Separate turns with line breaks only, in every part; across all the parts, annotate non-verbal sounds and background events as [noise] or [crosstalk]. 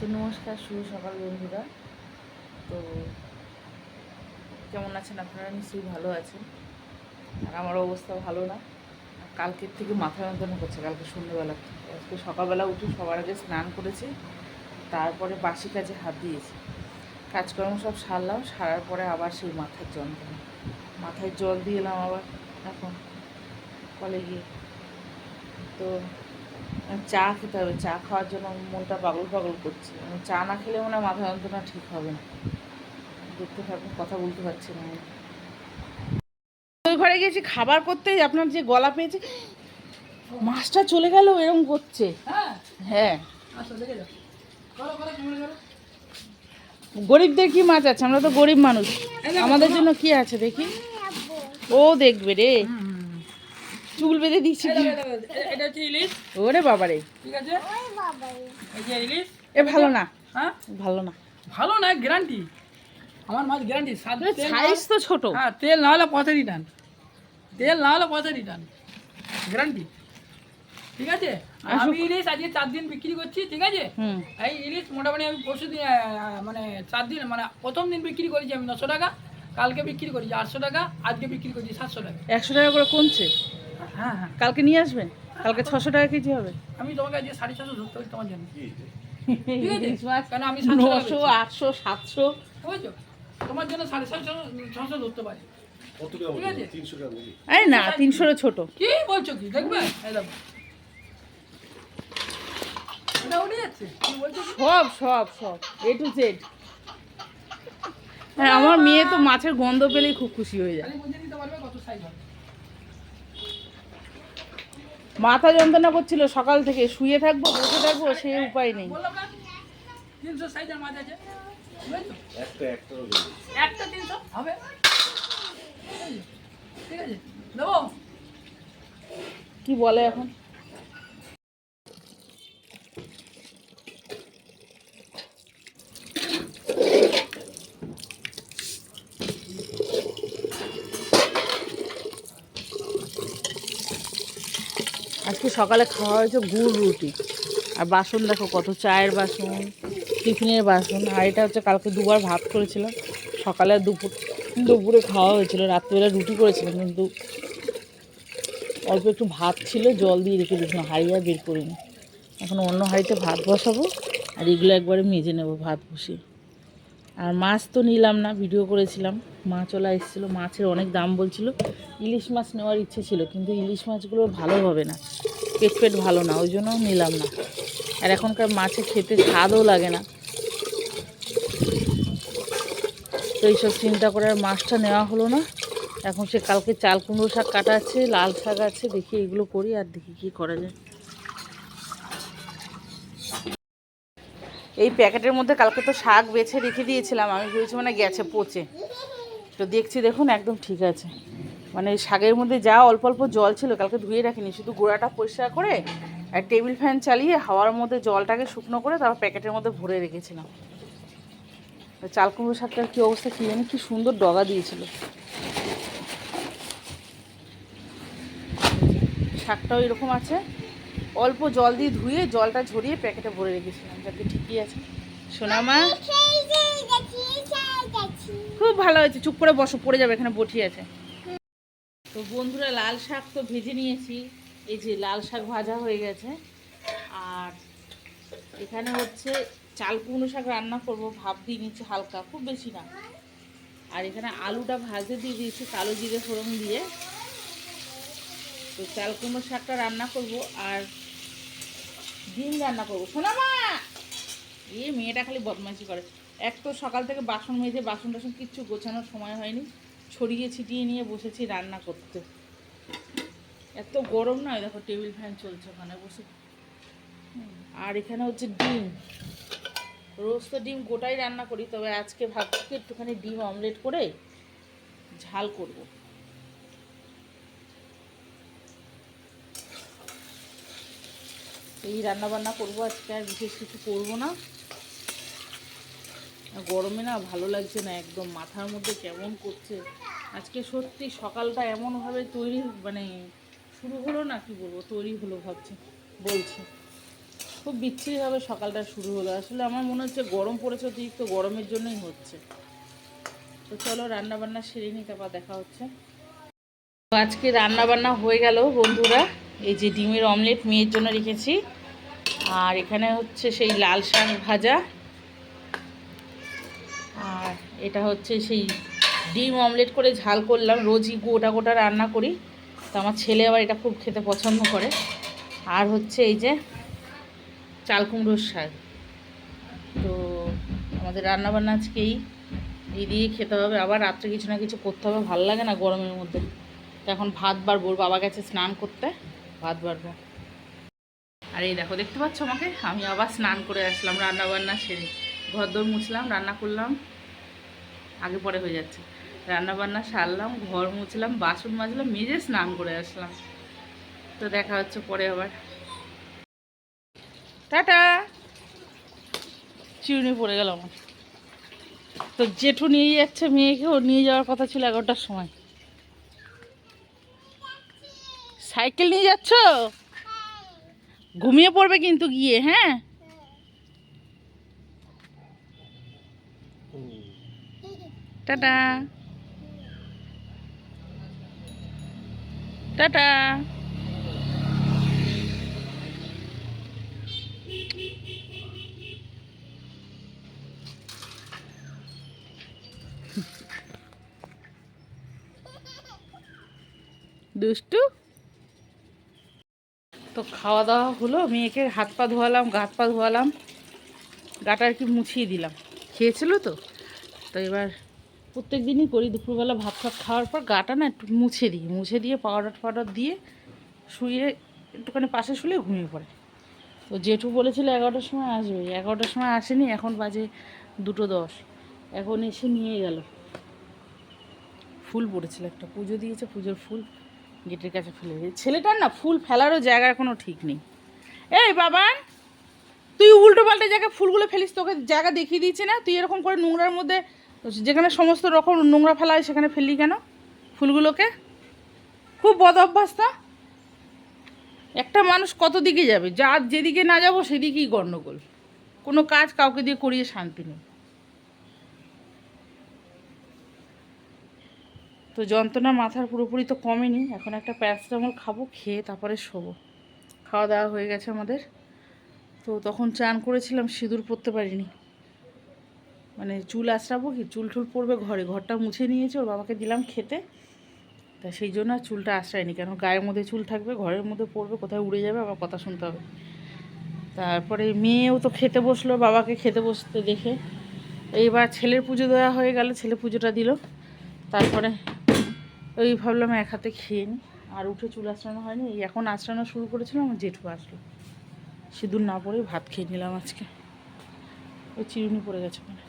তো নমস্কার, শুভ সকাল বন্ধুরা। তো কেমন আছেন আপনারা? নিশ্চয়ই ভালো আছেন। আর আমার অবস্থা ভালো না। কালকের থেকে মাথা যন্ত্রণা করছে, কালকে সন্ধ্যেবেলা। আজকে সকালবেলা উঠে সবার আগে স্নান করেছি, তারপরে বাসি কাজে হাত দিয়েছি। কাজকর্ম সব সারলাম, সারার পরে আবার সেই মাথার যন্ত্রণা। মাথায় জল দিয়ে এলাম আবার, এখন কলে গিয়ে তো চা খেতে হবে চা খাওয়ার জন্য মনটা পাগল পাগল করছে। মানে চা না খেলে মনে হয় মাথা যন্ত্রণা ঠিক হবে না। দেখতে থাকুন কথা বলতে পারছি না ওই ঘরে গেছি খাবার করতে আপনার যে গলা পেয়েছে মাছটা চলে গেল এরকম করছে।
হ্যাঁ?
হ্যাঁ।
করো
গরিবদের কি মাছ আছে? আমরা তো গরিব মানুষ। আমাদের জন্য কি আছে দেখি? ও দেখবে রে। চুল বেঁধে দিচ্ছি
এটা হচ্ছে ইলিশ।
ওরে বাবারে।
ঠিক আছে? এই যে ইলিশ।
এ ভালো না।
হ্যাঁ?
ভালো না।
ভালো না গ্যারান্টি আমার মাছ গ্যারান্টি
সাইজ তো ছোট।
হ্যাঁ তেল না হলে পথে রিটার্ন তেল না হলে পথে রিটার্ন গ্যারান্টি ঠিক আছে। আমি ইলিশ আজকে চার দিন বিক্রি করছি ঠিক আছে?
হুম।
এই ইলিশ মোটামুটি আমি পরশু দিন মানে চার দিন মানে প্রথম দিন বিক্রি করেছি আমি নশো টাকা কালকে বিক্রি করেছি আটশো টাকা আজকে বিক্রি করেছি সাতশো টাকা।
একশো টাকা করে কমছে?
হ্যাঁ হ্যাঁ।
কালকে নিয়ে আসবেন কালকে ছশো টাকা কেজি হবে।
আমি তোমাকে আজকে সাড়ে ছশো ধরতে পারি তোমার জন্য ঠিক
মাছ
কেন আমি
নশো আটশো সাতশো।
বুঝছ? তোমার জন্য সাড়ে ছশো ছশো ধরতে পারি।
আরে না তিনশোর ছোট।
কি বলছো কি? দেখবে?
সব সব সব এ টু জেড হ্যাঁ আমার মেয়ে তো মাছের গন্ধ পেলেই খুব খুশি হয়ে যায়
খালি বুঝে নিতে পারবে কত সাইজ হবে
মাথা যন্ত্রণা করছিল সকাল থেকে। শুয়ে থাকব বসে থাকব সে উপায় নেই।
কি বলে তিনশো সাইজের মাছ আছে বুঝেছ
একটা একটারও দেবে।
একটা তিনশো হবে ঠিক আছে দেবো
কি বলে এখন আজকে সকালে খাওয়া হয়েছে গুড় রুটি। আর বাসন দেখো কত, চায়ের বাসন, টিফিনের বাসন, আর এটা হচ্ছে কালকে দুবার ভাত করেছিলাম। সকালে দুপুর, দুপুরে খাওয়া হয়েছিল, রাত্রিবেলা রুটি করেছিলাম, কিন্তু অল্প একটু ভাত ছিল, জল দিয়ে রেখে দিয়েছিলাম, হাঁড়ি আর বের করিনি। এখন অন্য হাঁড়িতে ভাত বসাবো, আর এগুলো একবারে মেজে নেব, ভাত বসিয়ে। আর মাছ তো নিলাম না ভিডিও করেছিলাম। মাছ ওলা এসেছিল, মাছের অনেক দাম বলছিল। ইলিশ মাছ নেওয়ার ইচ্ছে ছিল, কিন্তু ইলিশ মাছগুলো ভালো হবে না। পেট পেট ভালো না, ওই জন্য নিলাম না। আর এখনকার মাছে খেতে স্বাদও লাগে না। তো এইসব চিন্তা করে আর মাছটা নেওয়া হলো না। এখন সে কালকে চাল কুমড়ো শাক কাটা আছে, লাল শাক আছে, দেখি এগুলো করি আর দেখি কি করা যায়। এই প্যাকেটের মধ্যে কালকে তো শাক বেছে রেখে দিয়েছিলাম, আমি ভেবেছি মানে গেছে পচে। তো দেখছি দেখুন একদম ঠিক আছে। মানে শাকের মধ্যে যা অল্প অল্প জল ছিল, কালকে ধুয়ে রাখিনি, শুধু গোড়াটা পরিষ্কার করে আর টেবিল ফ্যান চালিয়ে হাওয়ার মধ্যে জলটাকে শুকনো করে তারপর প্যাকেটের মধ্যে ভরে রেখেছিলাম। চাল কুমড়ো শাকটার কী অবস্থা কী জানি, কি সুন্দর ডগা দিয়েছিল। শাকটাও এরকম আছে। অল্প জল দিয়ে ধুয়ে জলটা ঝরিয়ে প্যাকেটে ভরে রেখেছিলাম, যাতে ঠিকই আছে। সোনামা? খুব ভালো হয়েছে। চুপ করে বসো, পড়ে যাবে, এখানে বটি আছে। তো বন্ধুরা, লাল শাক তো ভেজে নিয়েছি। এই যে লাল শাক ভাজা হয়ে গেছে। আর এখানে হচ্ছে চাল কুমড়ো শাক রান্না করব ভাব দিয়ে নিচ্ছে হালকা, খুব বেশি না। আর এখানে আলুটা ভাজতে দিয়ে দিয়েছি কালো জিরে ফোড়ন দিয়ে। তো চাল কুমড়ো শাকটা রান্না করব। আর ডিম রান্না করব। শোনা মা! এ মেয়েটা খালি বদমাইশি করে। এক তো সকাল থেকে বাসন মেজে, বাসন টাসন কিচ্ছু গোছানোর সময় হয়নি। ছড়িয়ে ছিটিয়ে নিয়ে বসেছি রান্না করতে। এত গরম নয়, দেখো টেবিল ফ্যান চলছে ওখানে বসে। আর এখানে হচ্ছে ডিম। রোজ তো ডিম গোটাই রান্না করি, তবে আজকে ভাবছি একটুখানি ডিম অমলেট করে ঝাল করব। এই রান্না বান্না করব আজকে, আর বিশেষ কিছু করব না। গরমে না ভালো লাগছে না একদম, মাথার মধ্যে কেমন করছে। আজকে সত্যি সকালটা এমনভাবে তৈরি মানে শুরু হলো না, কি বলব, তৈরি হলো ভাবছি, বলছি। খুব বিচ্ছিরিভাবে সকালটা শুরু হলো। আসলে আমার মনে হচ্ছে গরম পড়েছে অতিরিক্ত, গরমের জন্যই হচ্ছে। তো চলো রান্নাবান্না সেরে নিতে আবার দেখা হচ্ছে। আজকে রান্না বান্না হয়ে গেল বন্ধুরা, এই যে ডিমের অমলেট মেয়ের জন্য রেখেছি। আর এখানে হচ্ছে সেই লাল শাক ভাজা। আর এটা হচ্ছে সেই ডিম অমলেট করে ঝাল করলাম। রোজই গোটা গোটা রান্না করি। তো আমার ছেলে আবার এটা খুব খেতে পছন্দ করে। আর হচ্ছে এই যে চাল কুমড়োর শাক। তো আমাদের রান্না বান্না আজকে এই এই দিয়ে খেতে হবে। আবার রাত্রে কিছু না কিছু করতে হবে। ভালো লাগে না গরমের মধ্যে। তো এখন ভাত বাড়বো। বাবা গেছে স্নান করতে। ভাত বাড়বো। আর এই দেখো, দেখতে পাচ্ছ আমাকে? আমি আবার স্নান করে আসলাম রান্না বান্না সেরে। ঘর দোর মুছলাম, রান্না করলাম, আগে পরে হয়ে যাচ্ছে। রান্না বান্না সারলাম, ঘর মুছলাম, বাসন মাজলাম, মেজে স্নান করে আসলাম। তো দেখা হচ্ছে পরে আবার। টাটা! চিরুনি পড়ে গেল আমার। তো জেঠু নিয়ে যাচ্ছে মেয়েকে ও নিয়ে যাওয়ার কথা ছিল এগারোটার সময়। সাইকেল নিয়ে যাচ্ছ? ঘুমিয়ে পড়বে কিন্তু গিয়ে হ্যাঁ? টাটা। টাটা। দুষ্টু? তো খাওয়া দাওয়া হলো, মেয়েকে হাত পা ধোয়ালাম গাত পা ধোয়ালাম গাটা আর কি মুছিয়ে দিলাম। খেয়েছিল তো? তো এবার প্রত্যেক দিনই করি, দুপুরবেলা ভাত ফাত খাওয়ার পর গাটা না একটু মুছে দিই, মুছে দিয়ে পাউডার ফাউডার দিয়ে শুয়ে একটুখানি পাশে শুলে ঘুমিয়ে পড়ে। তো জেঠু বলেছিল এগারোটার সময় আসবে, এগারোটার সময় আসেনি, এখন বাজে দুটো দশ। এখন এসে নিয়ে গেল। ফুল পড়েছিল একটা, পুজো দিয়েছে পুজোর ফুল। গেটের কাছে ফেলে দিয়েছে। ছেলেটার না ফুল ফেলারও জায়গা এখনও ঠিক নেই। এই বাবান, তুই উল্টো পাল্টা জায়গায় ফুলগুলো ফেলিস, তোকে জায়গা দেখিয়ে দিয়েছে না? তুই এরকম করে নোংরার মধ্যে যেখানে সমস্ত রকম নোংরা ফেলা হয় সেখানে ফেললি কেন ফুলগুলোকে? খুব বদ অভ্যাস তো। একটা মানুষ কত দিকে যাবে? যা যেদিকে না যাব সেদিকেই গণ্ডগোল। কোনো কাজ কাউকে দিয়ে করিয়ে শান্তি নেই। তো যন্ত্রণা মাথার পুরোপুরি তো কমেনি। এখন একটা প্যারাসিটামল খাব, খেয়ে তারপরে শোবো। খাওয়া দাওয়া হয়ে গেছে আমাদের। তো তখন চান করেছিলাম, সিঁদুর পরতে পারিনি। মানে চুল আঁচড়াবো কি? চুল টুল পড়বে ঘরে। ঘরটা মুছে নিয়েছে, ওর বাবাকে দিলাম খেতে। তা সেই জন্য চুলটা আশ্রয়নি কেন? গায়ের মধ্যে চুল থাকবে, ঘরের মধ্যে পড়বে, কোথায় উড়ে যাবে আবার কথা শুনতে হবে। তারপরে মেয়েও তো খেতে বসল, বাবাকে খেতে বসতে দেখে। এইবার ছেলের পুজো দেওয়া হয়ে গেল, ছেলে পুজোটা দিল। তারপরে ওই ভাবলাম এক হাতে খেয়ে নিই আর উঠে চুল আঁচড়ানো হয়নি। এখন আঁচড়ানো শুরু করেছিলাম, আমার জেঠু আসলো। সিঁদুর না পরেই ভাত খেয়ে নিলাম আজকে। ওই চিরুনি পড়ে গেছে ওখানে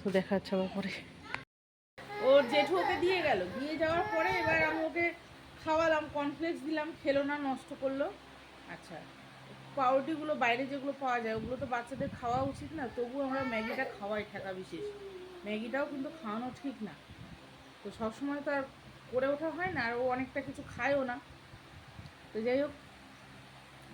তো দেখা যাচ্ছে আবার পরে। ওর জেঠু ওকে দিয়ে গেল। দিয়ে যাওয়ার পরে এবার আমি ওকে খাওয়ালাম কর্নফ্লেক্স দিলাম, খেলো না, নষ্ট করল। আচ্ছা পাউরুটিগুলো বাইরে যেগুলো পাওয়া যায়, ওগুলো তো বাচ্চাদের খাওয়া উচিত না। তবু আমরা ম্যাগিটা খাওয়াই ঠেকা বিশেষ। ম্যাগিটাও কিন্তু খাওয়ানো ঠিক না। তো সবসময় তো আর করে ওঠা হয় না, আর ও অনেকটা কিছু খায়ও না। তো যাই হোক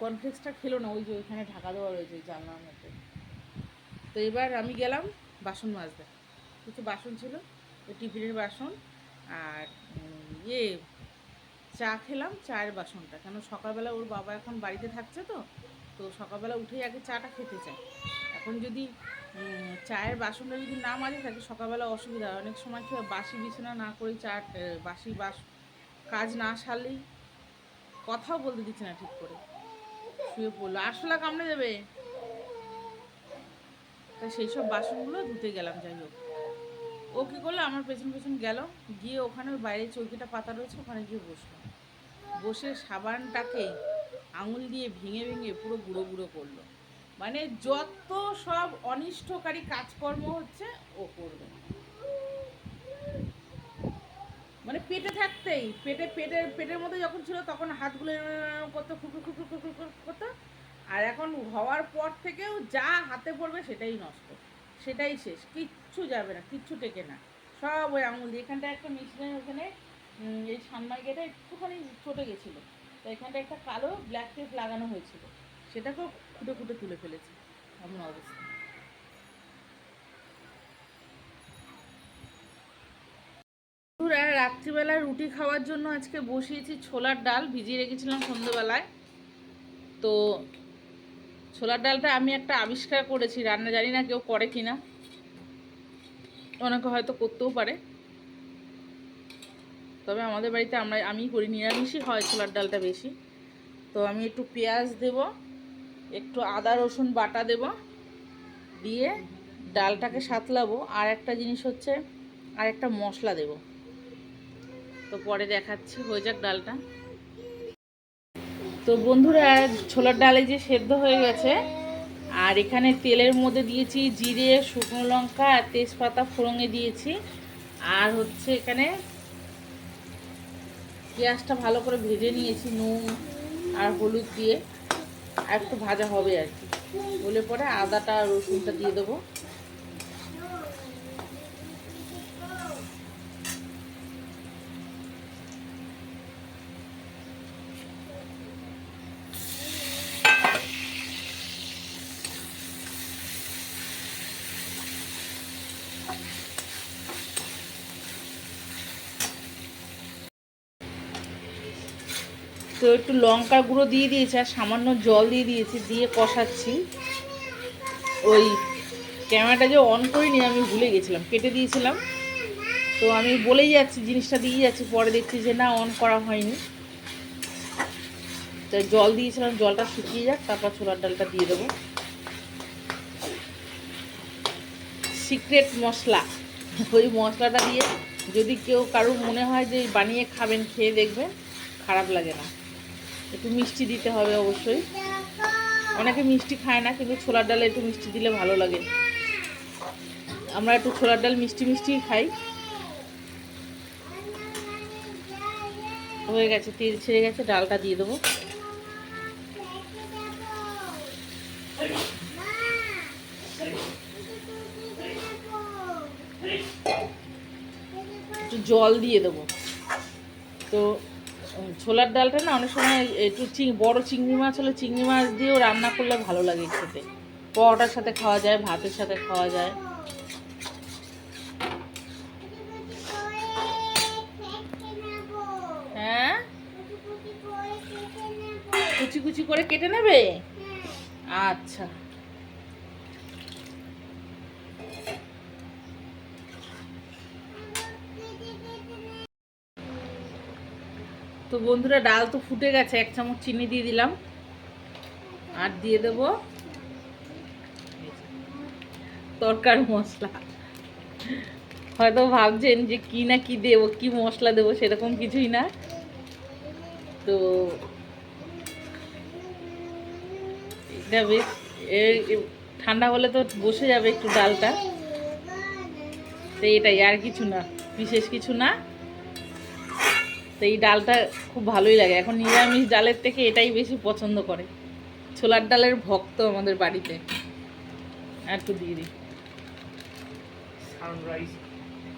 কর্নফ্লেক্সটা খেলো না, ওই যে ওইখানে ঢাকা দেওয়া রয়েছে জানলার মধ্যে। তো এবার আমি গেলাম বাসন মাজতে। কিছু বাসন ছিল টিফিনের বাসন আর ইয়ে চা খেলাম চায়ের বাসনটা। কেন সকালবেলা ওর বাবা এখন বাড়িতে থাকছে তো তো সকালবেলা উঠেই আগে চাটা খেতে চায়। এখন যদি চায়ের বাসনটা যদি না মাজে থাকে, সকালবেলা অসুবিধা হয়। অনেক সময় কি বাসি বিছানা না করেই চা বাসি বাস কাজ না সারলেই কথাও বলতে দিচ্ছে না ঠিক করে। শুয়ে পড়ল। আরশোলা কামড়ে দেবে তা সেই সব বাসনগুলো ধুতে গেলাম, যাই হোক। ও কী করল? আমার পেছন পেছন গেল। গিয়ে ওখানে বাইরে চৌকিটা পাতা রয়েছে, ওখানে গিয়ে বসল। বসে সাবানটাকে আঙুল দিয়ে ভেঙে ভেঙে পুরো গুঁড়ো গুঁড়ো করল। মানে যত সব অনিষ্টকারী কাজকর্ম হচ্ছে, ও করবে। মানে পেটে থাকতেই, পেটে পেটের পেটের মধ্যে যখন ছিল তখন হাতগুলো করতো খুকুর খুকুর খুকুর করতো। আর এখন হওয়ার পর থেকেও যা হাতে পড়বে সেটাই নষ্ট। সেটাই শেষ, কিচ্ছু যাবে না, কিচ্ছু টেকে না। সব ওই আঙুল দিয়ে। এখানটা একটা মেশিনের ওখানে এই সামনের গেটে একটুখানি চটে গেছিল। তো এখানটা একটা কালো ব্ল্যাক টেপ লাগানো হয়েছিল। সেটাকেও খুঁটে খুঁটে তুলে ফেলেছি। এমন অবস্থা। বন্ধুরা, রাত্রিবেলা রুটি খাওয়ার জন্য আজকে বসিয়েছি ছোলার ডাল ভিজিয়ে রেখেছিলাম সন্ধ্যেবেলায় তো ছোলার ডালটা আমি একটা আবিষ্কার করেছি রান্না জানি না কেউ করে কিনা। অনেকে হয়তো করতেও পারে। তবে আমাদের বাড়িতে আমরা আমি করি নিরামিষই হয় ছোলার ডালটা বেশি। তো আমি একটু পেঁয়াজ দেব। একটু আদা, রসুন বাটা দেব, দিয়ে ডালটাকে সাতলাবো। আর একটা জিনিস হচ্ছে, আর একটা মশলা দেব। তো পরে দেখাচ্ছি, হয়ে যাক ডালটা। তো বন্ধুরা, ছোলার ডালে যে সেদ্ধ হয়ে গেছে। আর এখানে তেলের মধ্যে দিয়েছি জিরে, শুকনো লঙ্কা, আর তেজপাতা ফোড়ঙে দিয়েছি। আর হচ্ছে এখানে পেঁয়াজটা ভালো করে ভেজে নিয়েছি, নুন আর হলুদ দিয়ে। আর একটু ভাজা হবে আর কি। বলে পরে আদাটা রসুনটা দিয়ে দেবো। তো একটু লঙ্কার গুঁড়ো দিয়ে দিয়েছি আর সামান্য জল দিয়ে দিয়েছি, দিয়ে কষাচ্ছি। ওই ক্যামেরাটা যে অন করিনি, আমি ভুলে গেছিলাম, কেটে দিয়েছিলাম। তো আমি বলেই যাচ্ছি, জিনিসটা দিয়ে যাচ্ছি, পরে দেখছি যে না, অন করা হয়নি। তো জল দিয়েছিলাম, জলটা শুকিয়ে যাক, তারপর ছোলার ডালটা দিয়ে দেবো। সিক্রেট মশলা। ওই মশলাটা দিয়ে যদি কেউ কারোর মনে হয় যে বানিয়ে খাবেন, খেয়ে দেখবেন, খারাপ লাগে না। একটু মিষ্টি দিতে হবে অবশ্যই। অনেকে মিষ্টি খায় না, কিন্তু ছোলার ডালে একটু মিষ্টি দিলে ভালো লাগে। আমরা একটু ছোলার ডাল মিষ্টি মিষ্টিই খাই। হয়ে গেছে, তেল ছেড়ে গেছে, ডালটা দিয়ে দেবো। একটু জল দিয়ে দেবো। তো ছোলার ডালটা না অনেক সময় একটু চিং বড় চিংড়ি মাছ হলে চিংড়ি মাছ দিয়েও রান্না করলে ভালো লাগে খেতে। পরোটার সাথে খাওয়া যায় ভাতের সাথে খাওয়া যায়। হ্যাঁ? কুচি কুচি করে কেটে নেবে? আচ্ছা। তো বন্ধুরা, ডাল তো ফুটে গেছে, এক চামচ চিনি দিয়ে দিলাম। আর দিয়ে দেব তরকার মশলা। হয়তো ভাবছেন যে কি না কি দেবো, কি মশলা দেবো, সেরকম কিছুই না। তো এটা বেশ ঠান্ডা হলে তো বসে যাবে একটু ডালটা। তো এটাই, আর কিছু না, বিশেষ কিছু না। তো এই ডালটা খুব ভালোই লাগে। এখন নিরামিষ ডালের থেকে এটাই বেশি পছন্দ করে। ছোলার ডালের ভক্ত আমাদের বাড়িতে। আর একটু দিয়ে দিই।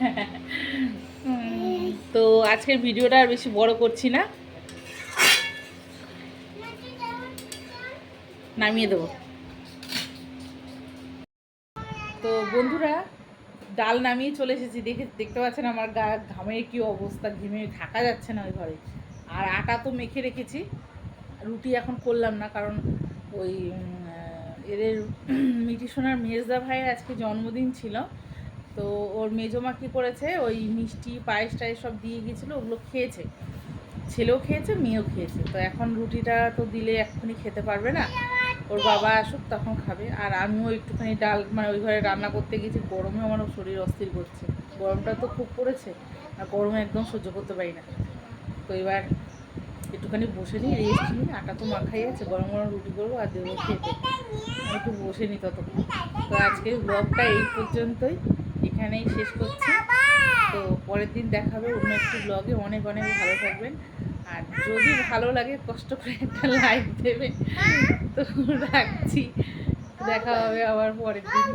[laughs] তো আজকের ভিডিওটা আর বেশি বড় করছি না। নামিয়ে দেবো। তো বন্ধুরা ডাল নামিয়ে চলে এসেছি। দেখে, দেখতে পাচ্ছেন আমার গা, ঘামের কি অবস্থা? ঘেমে থাকা যাচ্ছে না ওই ঘরে। আর আটা তো মেখে রেখেছি। রুটি এখন করলাম না, কারণ ওই এদের মিটি সোনার মেজদা ভাইয়ের আজকে জন্মদিন ছিল। তো ওর মেজমা কী করেছে? ওই মিষ্টি, পায়েস টায়েস সব দিয়ে গিয়েছিল, ওগুলো খেয়েছে। ছেলেও খেয়েছে, মেয়েও খেয়েছে। তো এখন রুটিটা তো দিলে এক্ষুনি খেতে পারবে না। ওর বাবা আসুক, তখন খাবে। আর আমিও একটুখানি ডাল মানে ওই ঘরে রান্না করতে গেছি গরমে আমার শরীর অস্থির করছে। গরমটা তো খুব পড়েছে, আর গরমে একদম সহ্য করতে পারি না। তো এবার একটুখানি বসে নিই রেস্ট নিই, আটা তো মাখাই আছে, গরম গরম রুটি করব আর দেবো খেতে। একটু বসে নিই ততক্ষণ। তো আজকের ব্লগটা এই পর্যন্তই, এখানেই শেষ করছি। তো পরের দিন দেখাবে অন্য একটি ব্লগে অনেক অনেক ভালো থাকবেন। আর যদি ভালো লাগে, কষ্ট করে একটা লাইক দেবে। তো রাখছি। দেখা হবে আবার পরের দিন।